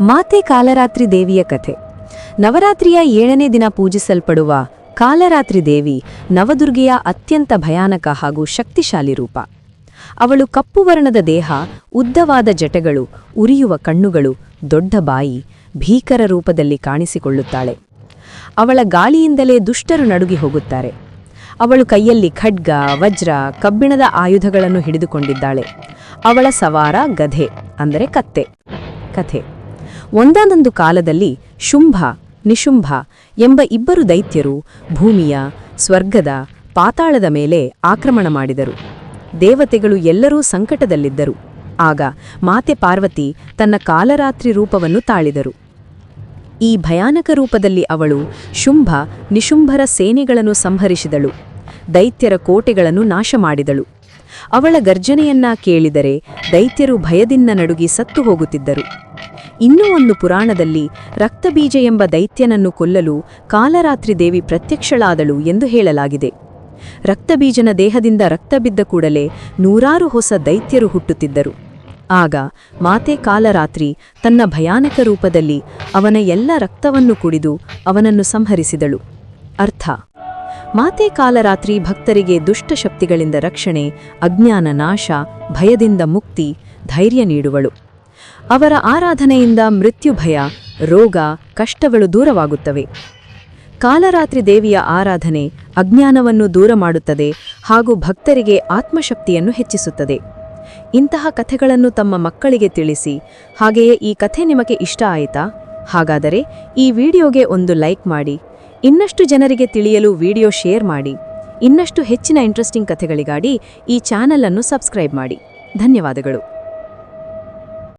ಮಾತೆ ಕಾಲರಾತ್ರಿ ದೇವಿಯ ಕಥೆ. ನವರಾತ್ರಿಯ ಏಳನೇ ದಿನ ಪೂಜಿಸಲ್ಪಡುವ ಕಾಲರಾತ್ರಿ ದೇವಿ ನವದುರ್ಗೆಯ ಅತ್ಯಂತ ಭಯಾನಕ ಹಾಗೂ ಶಕ್ತಿಶಾಲಿ ರೂಪ. ಅವಳು ಕಪ್ಪು ವರ್ಣದ ದೇಹ, ಉದ್ದವಾದ ಜಟಗಳು, ಉರಿಯುವ ಕಣ್ಣುಗಳು, ದೊಡ್ಡ ಬಾಯಿ, ಭೀಕರ ರೂಪದಲ್ಲಿ ಕಾಣಿಸಿಕೊಳ್ಳುತ್ತಾಳೆ. ಅವಳ ಗಾಳಿಯಿಂದಲೇ ದುಷ್ಟರು ನಡುಗಿ ಹೋಗುತ್ತಾರೆ. ಅವಳು ಕೈಯಲ್ಲಿ ಖಡ್ಗ, ವಜ್ರ, ಕಬ್ಬಿಣದ ಆಯುಧಗಳನ್ನು ಹಿಡಿದುಕೊಂಡಿದ್ದಾಳೆ. ಅವಳ ಸವಾರ ಗಧೆ, ಅಂದರೆ ಕತ್ತೆ. ಕಥೆ. ಒಂದಾನೊಂದು ಕಾಲದಲ್ಲಿ ಶುಂಭ, ನಿಶುಂಭ ಎಂಬ ಇಬ್ಬರು ದೈತ್ಯರು ಭೂಮಿಯ, ಸ್ವರ್ಗದ, ಪಾತಾಳದ ಮೇಲೆ ಆಕ್ರಮಣ ಮಾಡಿದರು. ದೇವತೆಗಳು ಎಲ್ಲರೂ ಸಂಕಟದಲ್ಲಿದ್ದರು. ಆಗ ಮಾತೆ ಪಾರ್ವತಿ ತನ್ನ ಕಾಲರಾತ್ರಿ ರೂಪವನ್ನು ತಾಳಿದರು. ಈ ಭಯಾನಕ ರೂಪದಲ್ಲಿ ಅವಳು ಶುಂಭ, ನಿಶುಂಭರ ಸೇನೆಗಳನ್ನು ಸಂಹರಿಸಿದಳು. ದೈತ್ಯರ ಕೋಟೆಗಳನ್ನು ನಾಶ ಮಾಡಿದಳು ಅವಳ ಗರ್ಜನೆಯನ್ನ ಕೇಳಿದರೆ ದೈತ್ಯರು ಭಯದಿಂದ ನಡುಗಿ ಸತ್ತು ಹೋಗುತ್ತಿದ್ದರು. ಇನ್ನೂ ಒಂದು ಪುರಾಣದಲ್ಲಿ ರಕ್ತಬೀಜ ಎಂಬ ದೈತ್ಯನನ್ನು ಕೊಲ್ಲಲು ಕಾಲರಾತ್ರಿ ದೇವಿ ಪ್ರತ್ಯಕ್ಷಳಾದಳು ಎಂದು ಹೇಳಲಾಗಿದೆ. ರಕ್ತಬೀಜನ ದೇಹದಿಂದ ರಕ್ತ ಬಿದ್ದ ಕೂಡಲೇ ನೂರಾರು ಹೊಸ ದೈತ್ಯರು ಹುಟ್ಟುತ್ತಿದ್ದರು. ಆಗ ಮಾತೆ ಕಾಲರಾತ್ರಿ ತನ್ನ ಭಯಾನಕ ರೂಪದಲ್ಲಿ ಅವನ ಎಲ್ಲ ರಕ್ತವನ್ನು ಕುಡಿದು ಅವನನ್ನು ಸಂಹರಿಸಿದಳು. ಅರ್ಥ. ಮಾತೆ ಕಾಲರಾತ್ರಿ ಭಕ್ತರಿಗೆ ದುಷ್ಟ ಶಕ್ತಿಗಳಿಂದ ರಕ್ಷಣೆ, ಅಜ್ಞಾನ ನಾಶ, ಭಯದಿಂದ ಮುಕ್ತಿ, ಧೈರ್ಯ ನೀಡುವಳು. ಅವರ ಆರಾಧನೆಯಿಂದ ಮೃತ್ಯು ಭಯ, ರೋಗ, ಕಷ್ಟಗಳು ದೂರವಾಗುತ್ತವೆ. ಕಾಲರಾತ್ರಿ ದೇವಿಯ ಆರಾಧನೆ ಅಜ್ಞಾನವನ್ನು ದೂರ ಮಾಡುತ್ತದೆ ಹಾಗೂ ಭಕ್ತರಿಗೆ ಆತ್ಮಶಕ್ತಿಯನ್ನು ಹೆಚ್ಚಿಸುತ್ತದೆ. ಇಂತಹ ಕಥೆಗಳನ್ನು ತಮ್ಮ ಮಕ್ಕಳಿಗೆ ತಿಳಿಸಿ, ಹಾಗೆಯೇ ಈ ಕಥೆ ನಿಮಗೆ ಇಷ್ಟ ಆಯಿತಾ? ಹಾಗಾದರೆ ಈ ವಿಡಿಯೋಗೆ ಒಂದು ಲೈಕ್ ಮಾಡಿ, ಇನ್ನಷ್ಟು ಜನರಿಗೆ ತಿಳಿಯಲು ವಿಡಿಯೋ ಶೇರ್ ಮಾಡಿ, ಇನ್ನಷ್ಟು ಹೆಚ್ಚಿನ ಇಂಟ್ರೆಸ್ಟಿಂಗ್ ಕಥೆಗಳಿಗಾಗಿ ಈ ಚಾನಲನ್ನು ಸಬ್ಸ್ಕ್ರೈಬ್ ಮಾಡಿ. ಧನ್ಯವಾದಗಳು.